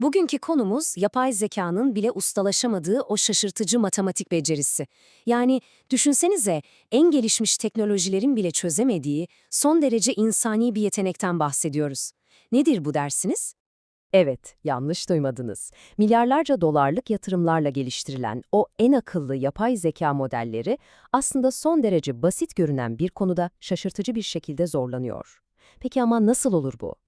Bugünkü konumuz yapay zekanın bile ustalaşamadığı o şaşırtıcı matematik becerisi. Yani düşünsenize en gelişmiş teknolojilerin bile çözemediği son derece insani bir yetenekten bahsediyoruz. Nedir bu dersiniz? Evet, yanlış duymadınız. Milyarlarca dolarlık yatırımlarla geliştirilen o en akıllı yapay zeka modelleri aslında son derece basit görünen bir konuda şaşırtıcı bir şekilde zorlanıyor. Peki ama nasıl olur bu?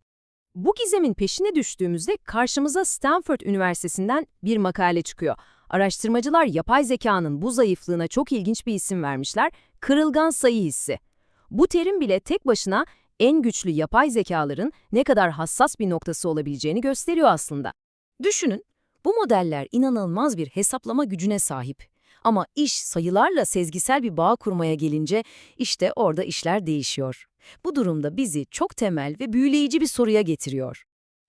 Bu gizemin peşine düştüğümüzde karşımıza Stanford Üniversitesi'nden bir makale çıkıyor. Araştırmacılar yapay zekanın bu zayıflığına çok ilginç bir isim vermişler, kırılgan sayı hissi. Bu terim bile tek başına en güçlü yapay zekaların ne kadar hassas bir noktası olabileceğini gösteriyor aslında. Düşünün, bu modeller inanılmaz bir hesaplama gücüne sahip. Ama iş sayılarla sezgisel bir bağ kurmaya gelince işte orada işler değişiyor. Bu durumda bizi çok temel ve büyüleyici bir soruya getiriyor.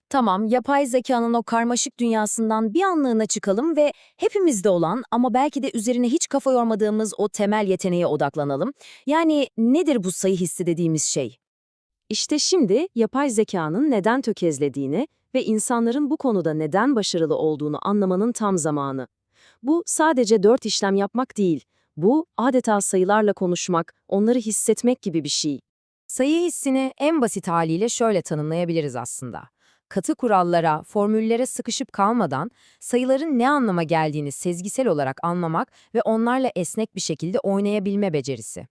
Tamam, yapay zekanın o karmaşık dünyasından bir anlığına çıkalım ve hepimizde olan ama belki de üzerine hiç kafa yormadığımız o temel yeteneğe odaklanalım. Yani nedir bu sayı hissi dediğimiz şey? İşte şimdi yapay zekanın neden tökezlediğini ve insanların bu konuda neden başarılı olduğunu anlamanın tam zamanı. Bu sadece dört işlem yapmak değil. Bu adeta sayılarla konuşmak, onları hissetmek gibi bir şey. Sayı hissini en basit haliyle şöyle tanımlayabiliriz aslında. Katı kurallara, formüllere sıkışıp kalmadan sayıların ne anlama geldiğini sezgisel olarak anlamak ve onlarla esnek bir şekilde oynayabilme becerisi.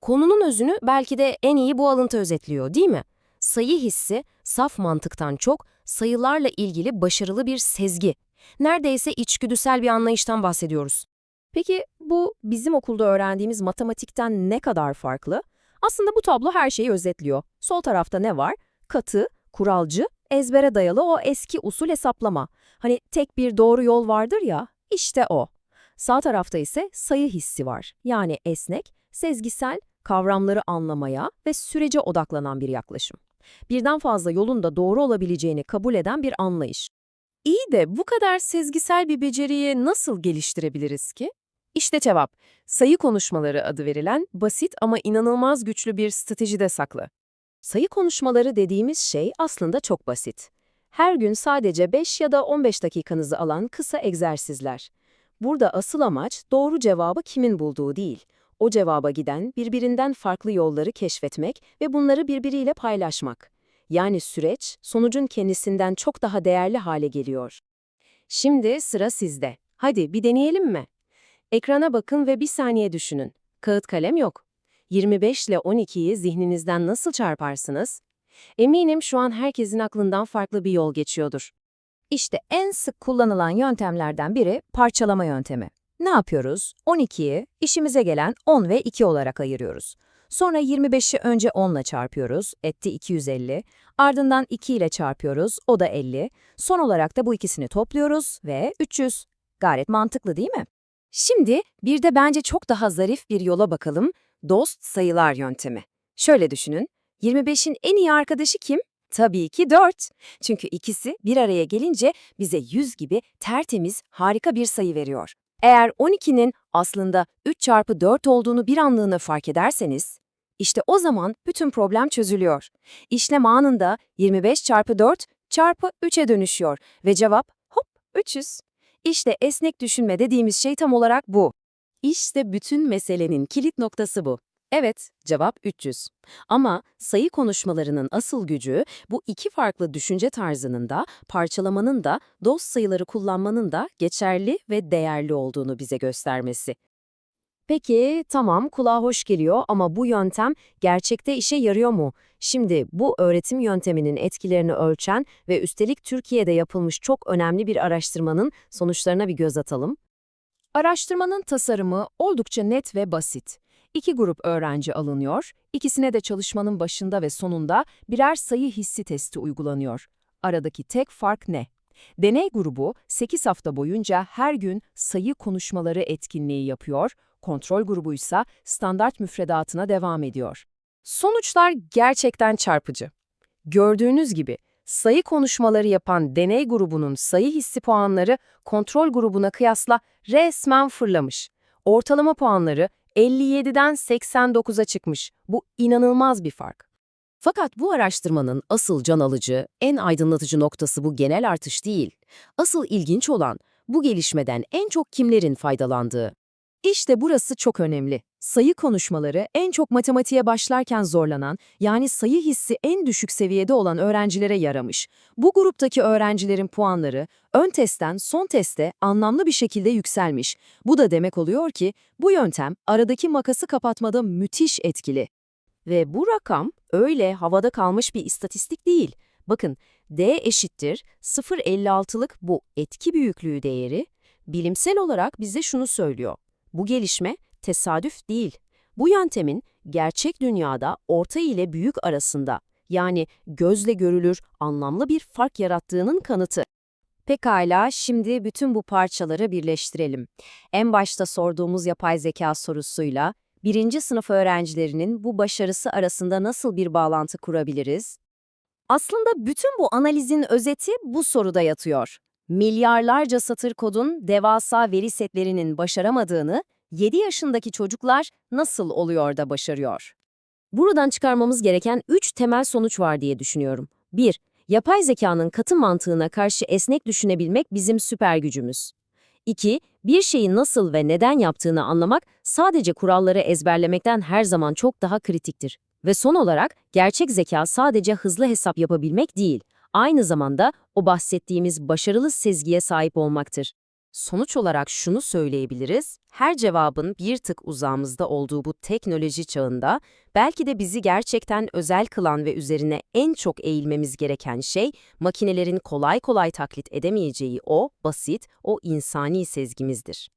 Konunun özünü belki de en iyi bu alıntı özetliyor, değil mi? Sayı hissi, saf mantıktan çok sayılarla ilgili başarılı bir sezgi. Neredeyse içgüdüsel bir anlayıştan bahsediyoruz. Peki bu bizim okulda öğrendiğimiz matematikten ne kadar farklı? Aslında bu tablo her şeyi özetliyor. Sol tarafta ne var? Katı, kuralcı, ezbere dayalı o eski usul hesaplama. Hani tek bir doğru yol vardır ya, işte o. Sağ tarafta ise sayı hissi var. Yani esnek, sezgisel, kavramları anlamaya ve sürece odaklanan bir yaklaşım. Birden fazla yolun da doğru olabileceğini kabul eden bir anlayış. İyi de bu kadar sezgisel bir beceriyi nasıl geliştirebiliriz ki? İşte cevap, sayı konuşmaları adı verilen basit ama inanılmaz güçlü bir stratejide saklı. Sayı konuşmaları dediğimiz şey aslında çok basit. Her gün sadece 5 ya da 15 dakikanızı alan kısa egzersizler. Burada asıl amaç doğru cevabı kimin bulduğu değil, o cevaba giden birbirinden farklı yolları keşfetmek ve bunları birbiriyle paylaşmak. Yani süreç, sonucun kendisinden çok daha değerli hale geliyor. Şimdi sıra sizde. Hadi bir deneyelim mi? Ekrana bakın ve bir saniye düşünün. Kağıt kalem yok. 25 ile 12'yi zihninizden nasıl çarparsınız? Eminim şu an herkesin aklından farklı bir yol geçiyordur. İşte en sık kullanılan yöntemlerden biri parçalama yöntemi. Ne yapıyoruz? 12'yi işimize gelen 10 ve 2 olarak ayırıyoruz. Sonra 25'i önce 10 ile çarpıyoruz, etti 250. Ardından 2 ile çarpıyoruz, o da 50. Son olarak da bu ikisini topluyoruz ve 300. Gayet mantıklı değil mi? Şimdi bir de bence çok daha zarif bir yola bakalım. Dost sayılar yöntemi. Şöyle düşünün. 25'in en iyi arkadaşı kim? Tabii ki 4. Çünkü ikisi bir araya gelince bize 100 gibi tertemiz, harika bir sayı veriyor. Eğer 12'nin aslında 3 çarpı 4 olduğunu bir anlığına fark ederseniz, işte o zaman bütün problem çözülüyor. İşlem anında 25 çarpı 4 çarpı 3'e dönüşüyor ve cevap hop 300. İşte esnek düşünme dediğimiz şey tam olarak bu. İşte bütün meselenin kilit noktası bu. Evet, cevap 300. Ama sayı konuşmalarının asıl gücü bu iki farklı düşünce tarzının da, parçalamanın da, dost sayıları kullanmanın da geçerli ve değerli olduğunu bize göstermesi. Peki, tamam kulağa hoş geliyor ama bu yöntem gerçekte işe yarıyor mu? Şimdi bu öğretim yönteminin etkilerini ölçen ve üstelik Türkiye'de yapılmış çok önemli bir araştırmanın sonuçlarına bir göz atalım. Araştırmanın tasarımı oldukça net ve basit. İki grup öğrenci alınıyor, ikisine de çalışmanın başında ve sonunda birer sayı hissi testi uygulanıyor. Aradaki tek fark ne? Deney grubu 8 hafta boyunca her gün sayı konuşmaları etkinliği yapıyor, kontrol grubu ise standart müfredatına devam ediyor. Sonuçlar gerçekten çarpıcı. Gördüğünüz gibi sayı konuşmaları yapan deney grubunun sayı hissi puanları kontrol grubuna kıyasla resmen fırlamış. Ortalama puanları 57'den 89'a çıkmış. Bu inanılmaz bir fark. Fakat bu araştırmanın asıl can alıcı, en aydınlatıcı noktası bu genel artış değil. Asıl ilginç olan bu gelişmeden en çok kimlerin faydalandığı. İşte burası çok önemli. Sayı konuşmaları en çok matematiğe başlarken zorlanan, yani sayı hissi en düşük seviyede olan öğrencilere yaramış. Bu gruptaki öğrencilerin puanları ön testten son teste anlamlı bir şekilde yükselmiş. Bu da demek oluyor ki bu yöntem aradaki makası kapatmada müthiş etkili. Ve bu rakam öyle havada kalmış bir istatistik değil. Bakın D eşittir 0.56'lık bu etki büyüklüğü değeri bilimsel olarak bize şunu söylüyor. Bu gelişme tesadüf değil. Bu yöntemin gerçek dünyada orta ile büyük arasında yani gözle görülür anlamlı bir fark yarattığının kanıtı. Pekala, şimdi bütün bu parçaları birleştirelim. En başta sorduğumuz yapay zeka sorusuyla birinci sınıf öğrencilerinin bu başarısı arasında nasıl bir bağlantı kurabiliriz? Aslında bütün bu analizin özeti bu soruda yatıyor. Milyarlarca satır kodun devasa veri setlerinin başaramadığını 7 yaşındaki çocuklar nasıl oluyor da başarıyor? Buradan çıkarmamız gereken üç temel sonuç var diye düşünüyorum. 1. Yapay zekanın katı mantığına karşı esnek düşünebilmek bizim süper gücümüz. 2. Bir şeyi nasıl ve neden yaptığını anlamak sadece kuralları ezberlemekten her zaman çok daha kritiktir. Ve son olarak gerçek zeka sadece hızlı hesap yapabilmek değil, aynı zamanda o bahsettiğimiz başarılı sezgiye sahip olmaktır. Sonuç olarak şunu söyleyebiliriz, her cevabın bir tık uzağımızda olduğu bu teknoloji çağında belki de bizi gerçekten özel kılan ve üzerine en çok eğilmemiz gereken şey makinelerin kolay kolay taklit edemeyeceği o basit, o insani sezgimizdir.